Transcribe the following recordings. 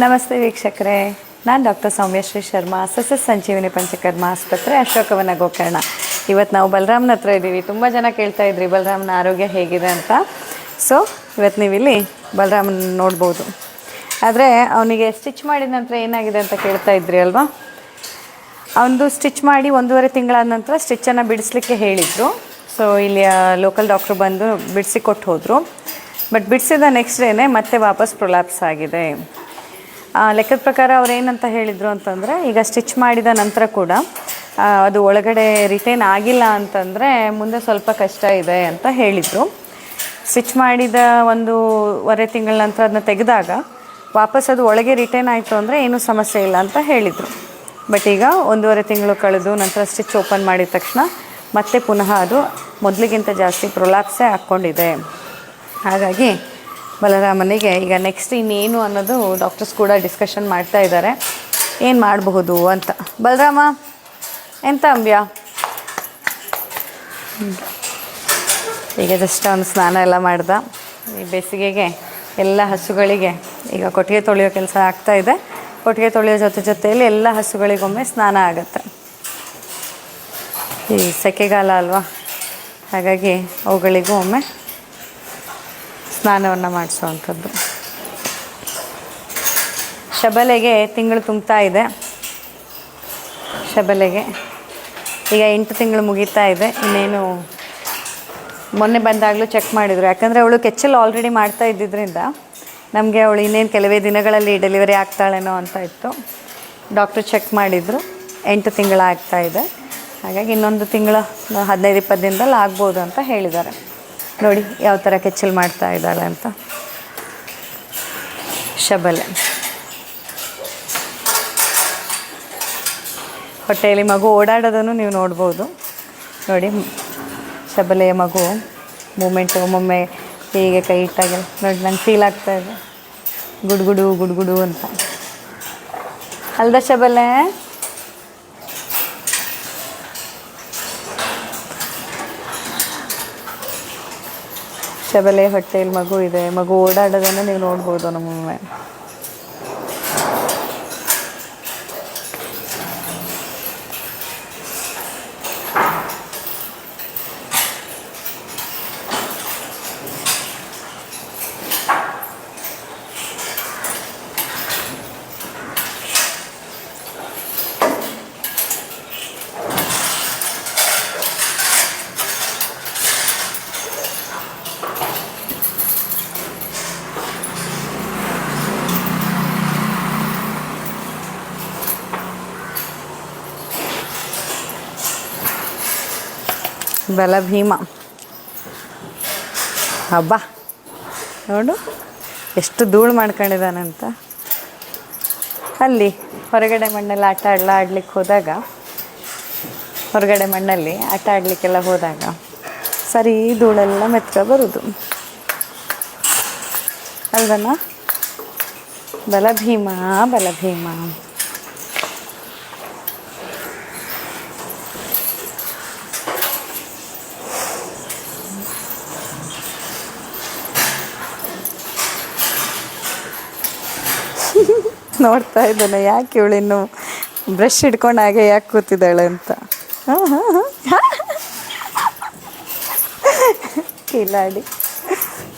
ನಮಸ್ತೆ ವೀಕ್ಷಕರೇ. ನಾನು ಡಾಕ್ಟರ್ ಸೌಮ್ಯಶ್ರೀ ಶರ್ಮಾ, ಸಸ್ಯ ಸಂಜೀವಿನಿ ಪಂಚಕರ್ಮ ಆಸ್ಪತ್ರೆ, ಅಶೋಕವನ ಗೋಕರ್ಣ. ಇವತ್ತು ನಾವು ಬಲರಾಮ್ನ ಹತ್ರ ಇದ್ದೀವಿ. ತುಂಬ ಜನ ಕೇಳ್ತಾ ಇದ್ರಿ, ಬಲರಾಮ್ನ ಆರೋಗ್ಯ ಹೇಗಿದೆ ಅಂತ. ಸೊ ಇವತ್ತು ನೀವು ಇಲ್ಲಿ ಬಲರಾಮನ ನೋಡ್ಬೋದು. ಆದರೆ, ಅವನಿಗೆ ಸ್ಟಿಚ್ ಮಾಡಿದ ನಂತರ ಏನಾಗಿದೆ ಅಂತ ಕೇಳ್ತಾ ಇದ್ರಿ ಅಲ್ವಾ? ಅವನದು ಸ್ಟಿಚ್ ಮಾಡಿ ಒಂದೂವರೆ ತಿಂಗಳಾದ ನಂತರ ಸ್ಟಿಚ್ಚನ್ನು ಬಿಡಿಸ್ಲಿಕ್ಕೆ ಹೇಳಿದರು. ಸೊ ಇಲ್ಲಿ ಲೋಕಲ್ ಡಾಕ್ಟ್ರು ಬಂದು ಬಿಡಿಸಿ ಕೊಟ್ಟು ಹೋದರು. ಬಟ್ ಬಿಡಿಸಿದ ನೆಕ್ಸ್ಟ್ ಡೇನೆ ಮತ್ತೆ ವಾಪಸ್ ಪ್ರೊಲ್ಯಾಪ್ಸ್ ಆಗಿದೆ. ಲೆಕ್ಕದ ಪ್ರಕಾರ ಅವ್ರು ಏನಂತ ಹೇಳಿದರು ಅಂತಂದರೆ, ಈಗ ಸ್ಟಿಚ್ ಮಾಡಿದ ನಂತರ ಕೂಡ ಅದು ಒಳಗಡೆ ರಿಟೈನ್ ಆಗಿಲ್ಲ ಅಂತಂದರೆ ಮುಂದೆ ಸ್ವಲ್ಪ ಕಷ್ಟ ಇದೆ ಅಂತ ಹೇಳಿದರು. ಸ್ಟಿಚ್ ಮಾಡಿದ ಒಂದು ವರೆ ತಿಂಗಳ ನಂತರ ಅದನ್ನ ತೆಗೆದಾಗ ವಾಪಸ್ ಅದು ಒಳಗೆ ರಿಟೈನ್ ಆಯಿತು ಅಂದರೆ ಏನೂ ಸಮಸ್ಯೆ ಇಲ್ಲ ಅಂತ ಹೇಳಿದರು. ಬಟ್ ಈಗ ಒಂದೂವರೆ ತಿಂಗಳು ಕಳೆದು ನಂತರ ಸ್ಟಿಚ್ ಓಪನ್ ಮಾಡಿದ ತಕ್ಷಣ ಮತ್ತೆ ಪುನಃ ಅದು ಮೊದಲಿಗಿಂತ ಜಾಸ್ತಿ ಪ್ರೊಲಾಪ್ಸೇ ಹಾಕ್ಕೊಂಡಿದೆ ಹಾಗಾಗಿ ಬಲರಾಮನಿಗೆ ಈಗ ನೆಕ್ಸ್ಟ್ ಇನ್ನೇನು ಅನ್ನೋದು ಡಾಕ್ಟರ್ಸ್ ಕೂಡ ಡಿಸ್ಕಷನ್ ಮಾಡ್ತಾ ಇದ್ದಾರೆ. ಏನು ಮಾಡಬಹುದು ಅಂತ. ಬಲರಾಮ, ಎಂತ ಅಂಬ್ಯ? ಈಗ ಜಸ್ಟ್ ಅವನು ಸ್ನಾನ ಎಲ್ಲ ಮಾಡ್ದ. ಈ ಬೇಸಿಗೆಗೆ ಎಲ್ಲ ಹಸುಗಳಿಗೆ ಈಗ ಕೊಟ್ಟಿಗೆ ತೊಳೆಯೋ ಕೆಲಸ ಆಗ್ತಾ ಇದೆ. ಕೊಟ್ಟಿಗೆ ತೊಳೆಯೋ ಜೊತೆ ಜೊತೆಯಲ್ಲಿ ಎಲ್ಲ ಹಸುಗಳಿಗೊಮ್ಮೆ ಸ್ನಾನ ಆಗುತ್ತೆ. ಈ ಸೆಕೆಗಾಲ ಅಲ್ವಾ? ಹಾಗಾಗಿ ಅವುಗಳಿಗೂ ಒಮ್ಮೆ ಸ್ನಾನವನ್ನು ಮಾಡಿಸುವಂಥದ್ದು. ಶಬಲೆಗೆ ತಿಂಗಳು ತುಂಬ್ತಾ ಇದೆ. ಶಬಲೆಗೆ ಈಗ ಎಂಟು ತಿಂಗಳು ಮುಗೀತಾ ಇದೆ. ಇನ್ನೇನು ಮೊನ್ನೆ ಬಂದಾಗಲೂ ಚೆಕ್ ಮಾಡಿದರು. ಯಾಕಂದರೆ ಅವಳು ಕೆಚ್ಚಲು ಆಲ್ರೆಡಿ ಮಾಡ್ತಾ ಇದ್ದಿದ್ದರಿಂದ ನಮಗೆ ಅವಳು ಇನ್ನೇನು ಕೆಲವೇ ದಿನಗಳಲ್ಲಿ ಡೆಲಿವರಿ ಆಗ್ತಾಳೇನೋ ಅಂತ ಇತ್ತು. ಡಾಕ್ಟ್ರು ಚೆಕ್ ಮಾಡಿದರು. ಎಂಟು ತಿಂಗಳು ಆಗ್ತಾ ಇದೆ. ಹಾಗಾಗಿ ಇನ್ನೊಂದು ತಿಂಗಳು, ಹದಿನೈದು, ಇಪ್ಪತ್ತು ದಿನದಲ್ಲಿ ಆಗ್ಬೋದು ಅಂತ ಹೇಳಿದ್ದಾರೆ. ನೋಡಿ ಯಾವ ಥರ ಕೆಚ್ಚಲು ಮಾಡ್ತಾ ಇದ್ದಾಳೆ ಅಂತ. ಶಬಲೆ. ಹೊಟ್ಟೆಯಲ್ಲಿ ಮಗು ಓಡಾಡೋದನ್ನು ನೀವು ನೋಡ್ಬೋದು. ನೋಡಿ, ಶಬಲೆಯ ಮಗು ಮೂಮೆಂಟ್ ಒಮ್ಮೊಮ್ಮೆ ಹೀಗೆ ಕೈ ಇಟ್ಟಾಗ ನೋಡಿ ನಂಗೆ ಫೀಲ್ ಆಗ್ತಾ ಇದೆ. ಗುಡ್ಗುಡು ಗುಡ್ಗುಡು ಅಂತ. ಅಲ್ದ ಶಬಲೆ? ಶಬಲೆ ಹೊಟ್ಟೆಯಲ್ಲಿ ಮಗು ಇದೆ ಮಗು ಓಡಾಡೋದನ್ನು ನೀವು ನೋಡ್ಬೋದು ನಮ್ಮೊಮ್ಮೆ. ಬಲ ಭೀಮ ಹಬ್ಬ. ನೋಡು, ಎಷ್ಟು ಧೂಳು ಮಾಡ್ಕೊಂಡಿದ್ದಾನಂತ. ಅಲ್ಲಿ ಹೊರಗಡೆ ಮಣ್ಣಲ್ಲಿ ಆಟ ಆಡ್ಲಾ, ಆಡ್ಲಿಕ್ಕೆ ಹೋದಾಗ, ಹೊರಗಡೆ ಮಣ್ಣಲ್ಲಿ ಆಟ ಆಡಲಿಕ್ಕೆಲ್ಲ ಹೋದಾಗ ಸರಿ ಧೂಳೆಲ್ಲ ಮೆತ್ಕ ಬರೋದು. ಅಲ್ವನ? ಬಲ ಭೀಮ ನೋಡ್ತಾ ಇದ್ದಾನೆ. ಯಾಕೆ ಇವಳು ಇನ್ನು ಬ್ರಷ್ ಹಿಡ್ಕೊಂಡು ಹಾಗೆ ಯಾಕೆ ಕೂತಿದ್ದಾಳೆ ಅಂತ? ಕಿಲಾಡಿ.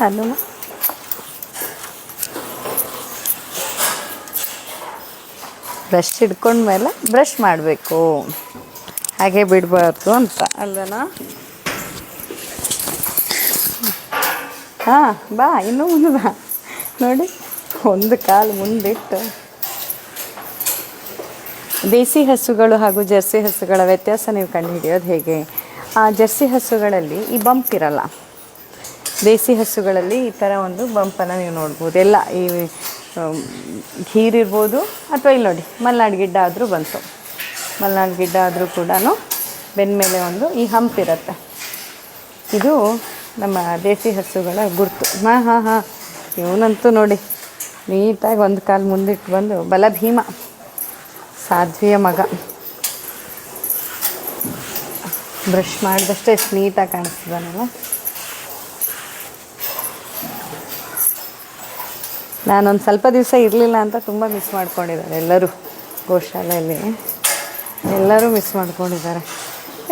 ಹನುಮ ಬ್ರಷ್ ಹಿಡ್ಕೊಂಡ್ಮೇಲೆ ಬ್ರಷ್ ಮಾಡಬೇಕು. ಹಾಗೆ ಬಿಡಬಾರ್ದು ಅಂತ. ಅಲ್ವನಾ? ಹಾಂ ಬಾ ಇನ್ನೂ ಮುಂದೆ ಬಾ. ನೋಡಿ ಒಂದು ಕಾಲು ಮುಂದಿಟ್ಟು. ದೇಸಿ ಹಸುಗಳು ಹಾಗೂ ಜರ್ಸಿ ಹಸುಗಳ ವ್ಯತ್ಯಾಸ ನೀವು ಕಂಡುಹಿಡಿಯೋದು ಹೇಗೆ? ಆ, ಜರ್ಸಿ ಹಸುಗಳಲ್ಲಿ ಈ ಬಂಪ್ ಇರಲ್ಲ. ದೇಸಿ ಹಸುಗಳಲ್ಲಿ ಈ ಥರ ಒಂದು ಬಂಪನ್ನು ನೀವು ನೋಡ್ಬೋದು. ಎಲ್ಲ ಈ ಘೀರಿರ್ಬೋದು ಅಥವಾ ಇಲ್ಲಿ ನೋಡಿ, ಮಲ್ನಾಡು ಗಿಡ್ಡ ಆದರೂ ಬಂತು. ಮಲ್ನಾಡು ಗಿಡ್ಡ ಆದರೂ ಕೂಡ ಬೆನ್ಮೇಲೆ ಒಂದು ಈ ಹಂಪ್ ಇರುತ್ತೆ. ಇದು ನಮ್ಮ ದೇಸಿ ಹಸುಗಳ ಗುರುತು. ಹಾಂ ಹಾಂ ಹಾಂ. ಇವನಂತೂ ನೋಡಿ, ನೀಟಾಗಿ ಒಂದು ಕಾಲು ಮುಂದಿಟ್ಟು ಬಂದು ಬಲ ಭೀಮ ಸಾಧ್ವಿಯ ಮಗ. ಬ್ರಷ್ ಮಾಡಿದಷ್ಟೇ ಎಷ್ಟು ನೀಟಾಗಿ ಕಾಣಿಸ್ತಿದ್ದಾನಲ್ಲ ನಾನೊಂದು ಸ್ವಲ್ಪ ದಿವಸ ಇರಲಿಲ್ಲ ಅಂತ ತುಂಬ ಮಿಸ್ ಮಾಡ್ಕೊಂಡಿದ್ದಾರೆ ಎಲ್ಲರೂ ಗೋಶಾಲೆಯಲ್ಲಿ. ಎಲ್ಲರೂ ಮಿಸ್ ಮಾಡ್ಕೊಂಡಿದ್ದಾರೆ.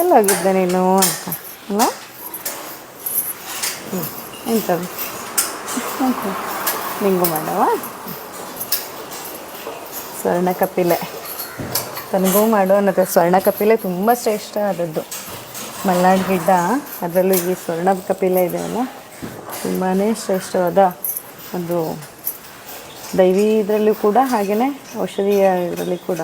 ಎಲ್ಲೋಗಿದ್ದೆ ನೀನು ಅಂತ, ಅಲ್ಲ? ಹ್ಞೂ ಎಂಥದ್ದು ನಿಂಗು ಮಾಡವ? ಸ್ವರ್ಣ ಕಪಿಲೆ. ತನಗೂ ಮಾಡು ಅನ್ನತ್ತೆ ಸ್ವರ್ಣ ಕಪಿಲೆ ತುಂಬ ಶ್ರೇಷ್ಠ ಆದದ್ದು. ಮಲ್ನಾಡು ಗಿಡ್ಡ ಅದರಲ್ಲೂ ಈ ಸ್ವರ್ಣ ಕಪಿಲೆ ಇದೆಯಲ್ಲ ತುಂಬಾ ಶ್ರೇಷ್ಠವಾದ ಒಂದು ದೈವಿ ಇದರಲ್ಲೂ ಕೂಡ ಹಾಗೆಯೇ ಔಷಧೀಯ ಇದರಲ್ಲಿ ಕೂಡ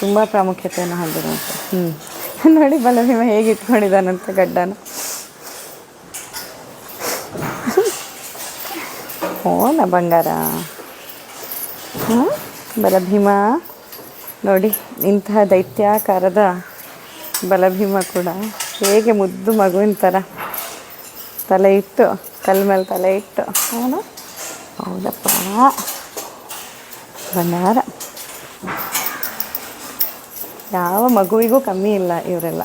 ತುಂಬ ಪ್ರಾಮುಖ್ಯತೆಯನ್ನು ಹೊಂದಿರುವಂಥ ಹ್ಞೂ ನೋಡಿ ಬಲಭೀಮ ಹೇಗೆ ಇಟ್ಕೊಂಡಿದ್ದಾನಂತ ಗಡ್ಡನ. ಓ ನ ಬಂಗಾರ ಹ್ಞೂ ಬಲಭೀಮ. ನೋಡಿ ಇಂತಹ ದೈತ್ಯಾಕಾರದ ಬಲಭೀಮ ಕೂಡ ಹೇಗೆ ಮುದ್ದು ಮಗುವಿನ ಥರ ತಲೆ ಇಟ್ಟು ಕಲ್ ಮೇಲೆ ತಲೆ ಇಟ್ಟು. ಅವನು ಹೌದಪ್ಪ. ಬಂಗಾರ. ಯಾವ ಮಗುವಿಗೂ ಕಮ್ಮಿ ಇಲ್ಲ ಇವರೆಲ್ಲ.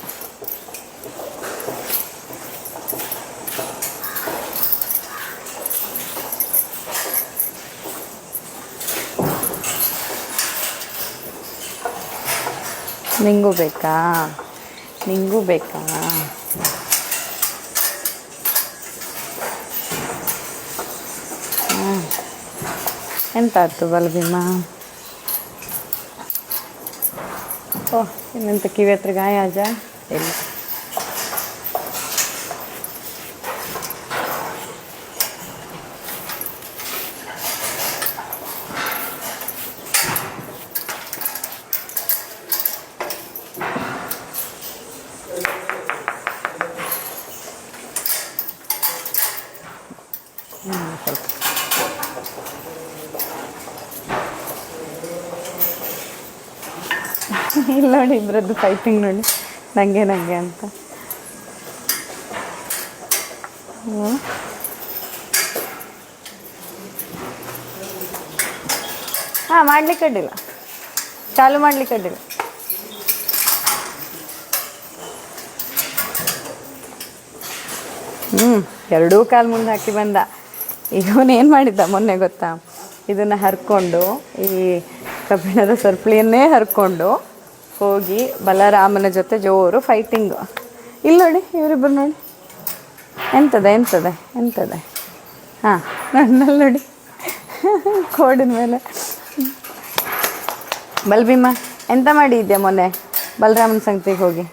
ನಿಂಗೂ ಬೇಕಾ? ನಿಂಗೂ ಬೇಕಾ? ಎಂತ ಆಯ್ತು ಬಲಭೀಮ? ಓಹ್ ಇನ್ನೆಂತ ಕಿವಿ ಹತ್ರ ಗಾಯ ಅಜ್ಜ ಇಲ್ಲ. ಇಲ್ಲಿ ನೋಡಿ ಇಬ್ಬರದ್ದು ಫೈಟಿಂಗ್ ನೋಡಿ. ನನಗೆ ನನಗೆ ಅಂತ. ಹಾಂ, ಮಾಡ್ಲಿಕ್ಕೆ ಅಡ್ಡಿಲ್ಲ. ಚಾಲು ಮಾಡ್ಲಿಕ್ಕೆ ಅಡ್ಡಿಲ್ಲ. ಹ್ಞೂ ಎರಡೂ ಕಾಲು ಮುಂದೆ ಹಾಕಿ ಬಂದ. ಇವನು ಏನು ಮಾಡಿದ್ದ ಮೊನ್ನೆ ಗೊತ್ತಾ? ಇದನ್ನು ಹರ್ಕೊಂಡು, ಈ ಕಬ್ಬಿಣದ ಸರ್ಪಳಿಯನ್ನೇ ಹರ್ಕೊಂಡು ಹೋಗಿ ಬಲರಾಮನ ಜೊತೆ ಜೋರು ಫೈಟಿಂಗು ಇಲ್ಲಿ ನೋಡಿ ಇವರಿಬ್ಬರು ನೋಡಿ. ಎಂತದೆ ಎಂತದೆ ಎಂತದೆ? ಹಾಂ, ನನ್ನಲ್ಲಿ ನೋಡಿ. ಕೋಡಿನ ಮೇಲೆ. ಬಲ್ಭೀಮ, ಎಂತ ಮಾಡಿದ್ದೆ ಮೊನ್ನೆ ಬಲರಾಮನ ಸಂಗತಿಗೆ ಹೋಗಿ?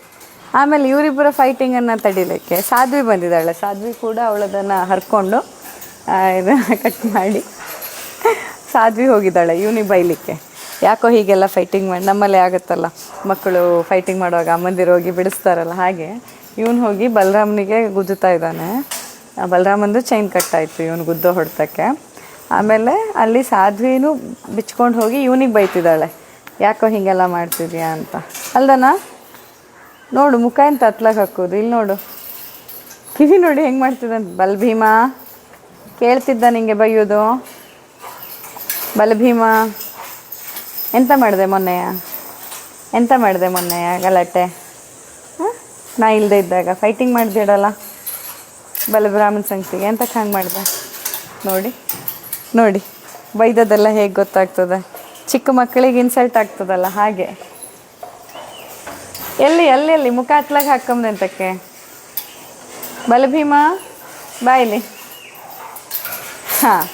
ಆಮೇಲೆ ಇವರಿಬ್ಬರ ಫೈಟಿಂಗನ್ನು ತಡಿಲಿಕ್ಕೆ ಸಾಧ್ವಿ ಬಂದಿದ್ದಾಳೆ. ಸಾಧ್ವಿ ಕೂಡ ಅವಳದನ್ನು ಹರ್ಕೊಂಡು ಇದನ್ನು ಕಟ್ ಮಾಡಿ ಸಾಧ್ವಿ ಹೋಗಿದ್ದಾಳೆ, ಇವನಿಗೆ ಬೈಲಿಕ್ಕೆ. ಯಾಕೋ ಹೀಗೆಲ್ಲ ಫೈಟಿಂಗ್ ಮಾಡಿ ನಮ್ಮಲ್ಲೇ ಆಗುತ್ತಲ್ಲ. ಮಕ್ಕಳು ಫೈಟಿಂಗ್ ಮಾಡುವಾಗ ಅಮ್ಮಂದಿರು ಹೋಗಿ ಬಿಡಿಸ್ತಾರಲ್ಲ ಹಾಗೆ. ಇವನು ಹೋಗಿ ಬಲರಾಮನಿಗೆ ಗುದ್ದುತ್ತಾ ಇದ್ದಾನೆ. ಬಲರಾಮಂದು ಚೈನ್ ಕಟ್ಟಾಯಿತು ಇವನು ಗುದ್ದೋ ಹೊಡೆತಕ್ಕೆ. ಆಮೇಲೆ ಅಲ್ಲಿ ಸಾಧ್ವಿನೂ ಬಿಚ್ಕೊಂಡು ಹೋಗಿ ಇವನಿಗೆ ಬೈತಿದ್ದಾಳೆ. ಯಾಕೋ ಹೀಗೆಲ್ಲ ಮಾಡ್ತಿದ್ಯಾ ಅಂತ. ಅಲ್ದನ? ನೋಡು, ಮುಖ ಏನು ತತ್ಲಾಗ ಹಾಕೋದು ಇಲ್ಲಿ ನೋಡು. ಕಿವಿ ನೋಡಿ ಹೆಂಗೆ ಮಾಡ್ತಿದ್ದಂತ ಬಲಭೀಮಾ. ಕೇಳ್ತಿದ್ದ ನಿಂಗೆ ಬೈಯೋದು? ಬಲಭೀಮ. ಎಂತ ಮಾಡಿದೆ ಮೊನ್ನೆಯ? ಎಂತ ಮಾಡಿದೆ ಮೊನ್ನೆಯ ಗಲಾಟೆ? ಹಾಂ? ನಾ ಇಲ್ಲದೆ ಇದ್ದಾಗ ಫೈಟಿಂಗ್ ಮಾಡಿದಿಡಲ್ಲ ಬಲಬ್ರಾಹ್ಮಣ ಸಂಗತಿಗೆ ಎಂತ ಹಂಗೆ ಮಾಡಿದೆ? ನೋಡಿ ನೋಡಿ ಬೈದದೆಲ್ಲ ಹೇಗೆ ಗೊತ್ತಾಗ್ತದೆ? ಚಿಕ್ಕ ಮಕ್ಕಳಿಗೆ ಇನ್ಸಲ್ಟ್ ಆಗ್ತದಲ್ಲ ಹಾಗೆ? ಎಲ್ಲಿ ಎಲ್ಲಿ ಎಲ್ಲಿ, ಮುಖ ಹತ್ಲಾಗ ಹಾಕೊಂಬಂತಕ್ಕೆ ಬಲಭೀಮ ಬಾಯಿಲಿ ಹಾಂ,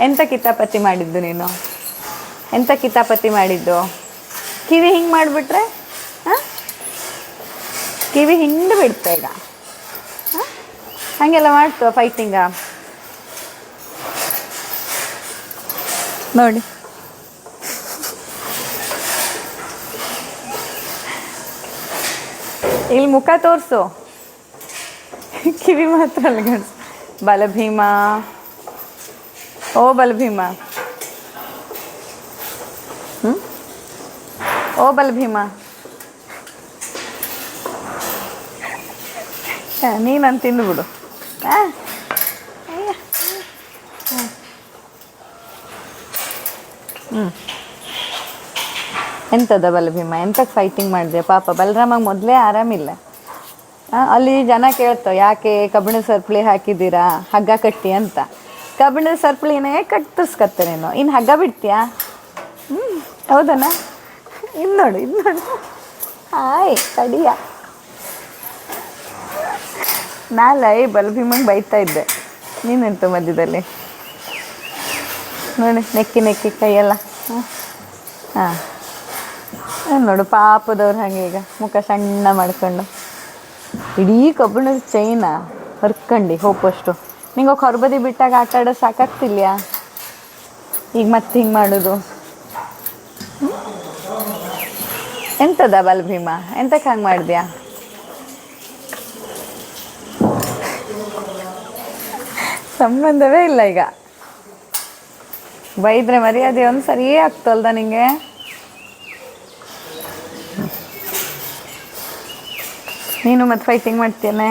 ಎಂತ ಕಿತಾಪತಿ ಮಾಡಿದ್ದು ನೀನು? ಎಂತ ಕಿತಾಪತಿ ಮಾಡಿದ್ದು? ಕಿವಿ ಹಿಂಗೆ ಮಾಡಿಬಿಟ್ರೆ? ಹಾಂ? ಕಿವಿ ಹಿಂಡು ಬಿಡ್ತೆ ಈಗ. ಹಾಂ? ಹಾಗೆಲ್ಲ ಮಾಡ್ತು ಫೈಟಿಂಗ ನೋಡಿ. ಇಲ್ಲಿ ಮುಖ ತೋರಿಸು. ಕಿವಿ ಮಾತ್ರ ಅಲ್ಗಡ್ಸು ಬಲಭೀಮ. ಓ ಬಲಭೀಮ. ಓ ಬಲಭೀಮ ನೀನಂತ ತಿಂದುಬಿಡು ಹಾಂ. ಹ್ಞೂ ಎಂಥದ ಬಲಭೀಮ? ಎಂತಕ್ಕೆ ಫೈಟಿಂಗ್ ಮಾಡಿದೆ? ಪಾಪ ಬಲರಾಮಗೆ ಮೊದಲೇ ಆರಾಮಿಲ್ಲ. ಅಲ್ಲಿ ಜನ ಕೇಳ್ತೋ, ಯಾಕೆ ಕಬ್ಬಿಣ ಸರ್ಪಳಿ ಹಾಕಿದ್ದೀರಾ? ಹಗ್ಗ ಕಟ್ಟಿ ಅಂತ. ಕಬ್ಬಿಣದ ಸರ್ಪಳಿನೇ ಕಟ್ಟಿಸ್ಕತ್ತೇನೋ ನೀನು. ಇನ್ನು ಹಗ್ಗ ಬಿಡ್ತೀಯಾ? ಹ್ಞೂ ಹೌದಣ್ಣ ಇನ್ನು ನೋಡು ಇನ್ನು ನೋಡು ಹಾಯ್ ಕಡಿಯ ನಾಳೆ ಬಲಭೀಮಂಗೆ ಬೈತಾ ಇದ್ದೆ. ನೀನೆಂತು ಮಧ್ಯದಲ್ಲಿ? ನೋಡಿ, ನೆಕ್ಕಿ ನೆಕ್ಕಿ ಕೈಯೆಲ್ಲ. ಹಾಂ. ಹಾಂ ನೋಡು, ಪಾಪದವ್ರು ಹಾಗೆ ಈಗ. ಮುಖ ಸಣ್ಣ ಮಾಡ್ಕೊಂಡು. ಇಡೀ ಕಬ್ಬಿಣದ ಚೈನ ಹರ್ಕಂಡು ಹೋಪಷ್ಟು ನಿಂಗೆ ಹೊರಬದಿ ಬಿಟ್ಟಾಗ ಆಟ ಆಡೋ ಸಾಕಾಗ್ತಿಲ್ಯಾ? ಈಗ ಮತ್ತೆ ಹಿಂಗೆ ಮಾಡೋದು? ಎಂತದ ಬಲಭೀಮ? ಎಂತಕ್ಕೆ ಹಂಗೆ ಮಾಡಿದ್ಯಾ? ಸಂಬಂಧವೇ ಇಲ್ಲ ಈಗ. ಬೈದ್ರೆ ಮರ್ಯಾದೆ ಒಂದು ಸರಿಯೇ ಆಗ್ತಲ್ದ ನಿಂಗೆ? ನೀನು ಮತ್ತೆ ಫೈಟಿಂಗ್ ಮಾಡ್ತೇನೆ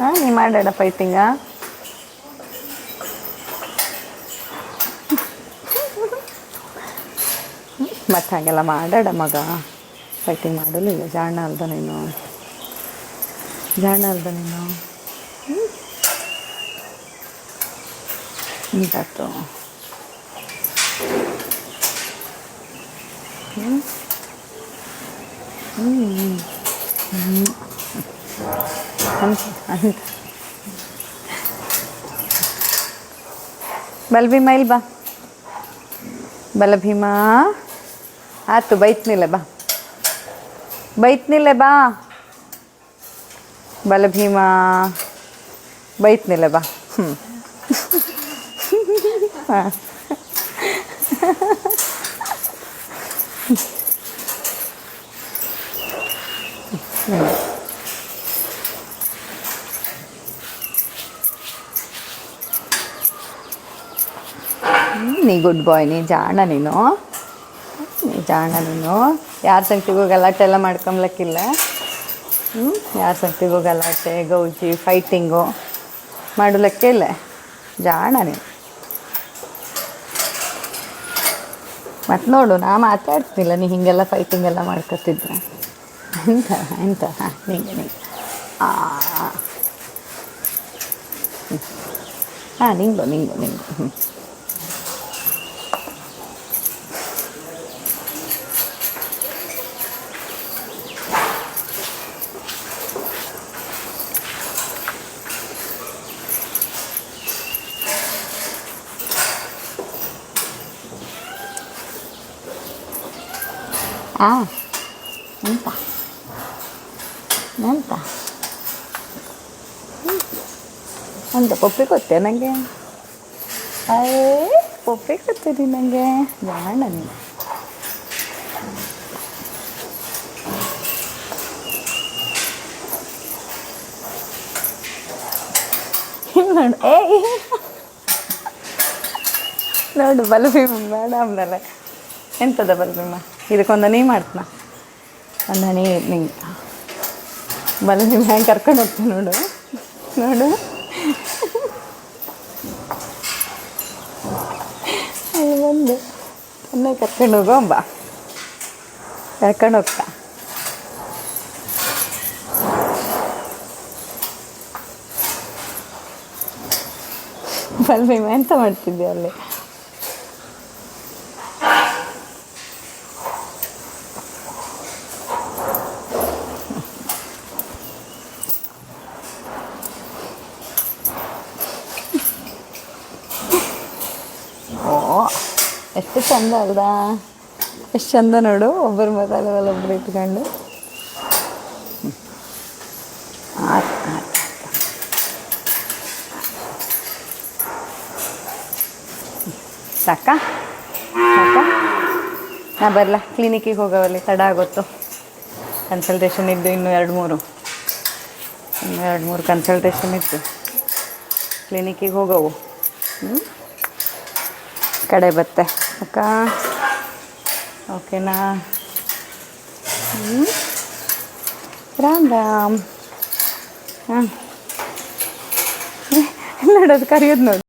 ಹಾಂ, ನೀ ಮಾಡಾಡ ಫೈಟಿಂಗ ಮತ್ತೆ ಹಾಗೆಲ್ಲ ಮಾಡಾಡ ಮಗ. ಫೈಟಿಂಗ್ ಮಾಡಲಿಲ್ಲ ಜಾಣ ಅಲ್ದ ನೀನು. ಜಾಣ ಅಲ್ದ ನೀನು. ಹ್ಞೂ ಅಂತ ಅಂತ. ಬಲಭೀಮ, ಇಲ್ಲಿ ಬಾ. ಬಲಭೀಮ. ಆತು ಬೈತ್ನಿಲ್ಲ ಬಾ. ಬೈತ್ನಿಲ್ಲ ಬಾ. ಬಲಭೀಮ ಬೈತ್ನಿಲ್ಲ ಬಾ. ಹ್ಞೂ ನೀ ಗುಡ್ ಬಾಯ್ ನೀ ಜಾಣ ನೀನು. ನೀ ಜಾಣ ನೀನು ಯಾರ ಸಂಗತಿಗೂ ಗಲಾಟೆ ಎಲ್ಲ ಮಾಡ್ಕೊಂಬ್ಲಕ್ಕಿಲ್ಲ. ಹ್ಞೂ ಯಾರ ಸಂಗತಿಗೂ ಗಲಾಟೆ, ಗೌಜಿ ಫೈಟಿಂಗು ಮಾಡಲಕ್ಕೆ ಇಲ್ಲ. ಜಾಣ ನೀನು ಮತ್ತು ನೋಡು, ನಾ ಮಾತಾಡ್ತಿಲ್ಲ, ನೀ ಹೀಗೆಲ್ಲ ಫೈಟಿಂಗ್ ಎಲ್ಲ ಮಾಡ್ಕೊತಿದ್ರೆ. ಎಂತ ಎಂತ? ಹಾಂ, ನಿಂಗೆ ನಿಂಗೆ. ಹಾಂ ನಿಂಗು ನಿಂಗು ನಿಂಗು ಹ್ಞೂ ಆ ಎಂತ ಎಂತ. ಅಂತ ಪಪ್ಪಿ ಕೊಟ್ಟೆ ನನಗೆ ಅಯ್ಯೇ ಪಪ್ಪಿ ಕೊಡ್ತೀರಿ ನನಗೆ ಜಾಣ ನೀನು ನೋಡು ಏ ನೋಡು, ಬಲಭೀಮ, ಬೇಡ ಅಂದಲ್ಲ ಎಂತದ ಬಲಭೀಮ? ಇದಕ್ಕೊಂದು ನೀ ಮಾಡ್ತನ. ಒಂದು ಹನಿ ನಿಂಗೆ. ಬಲಭೀಮ ಹೆಂಗೆ ಕರ್ಕೊಂಡು ಹೋಗ್ತೀನಿ ನೋಡು. ನೋಡು. ಅಲ್ಲಿ ಬಂದು. ಅನ್ನೇ ಕರ್ಕೊಂಡು ಹೋಗೋ, ಬಾ. ಕರ್ಕೊಂಡು ಹೋಗ್ತಾ. ಬಲಭೀಮ ಎಂತ ಮಾಡ್ತಿದ್ದೆ ಅಲ್ಲಿ? ಎಷ್ಟು ಚಂದ ಅಲ್ದಾ ಎಷ್ಟು ಚಂದ ನೋಡು. ಒಬ್ಬರು ಮಾತಾಡೋದಲ್ಲ ಒಬ್ರು ಇಟ್ಕೊಂಡು. ಸಾಕ? ಸಾಕ? ನಾ ಬರಲ. ಕ್ಲಿನಿಕ್ಕಿಗೆ ಹೋಗವಲ್ಲಿ. ತಡ ಆಗೊತ್ತು. ಕನ್ಸಲ್ಟೇಷನ್ ಇದ್ದು ಇನ್ನೂ ಎರಡು ಮೂರು. ಇನ್ನು ಎರಡು ಮೂರು ಕನ್ಸಲ್ಟೇಷನ್ ಇತ್ತು ಕ್ಲಿನಿಕ್ಕಿಗೆ ಹೋಗವು. ಕಡೆ ಬತ್ತೆ. ಅಕ್ಕ ಓಕೆನಾ ಹ್ಞೂ ರಾಮ್ ರಾಮ್ ಹಾಂ ನೋಡೋದು ಕರೆಯೋದು ನೋಡು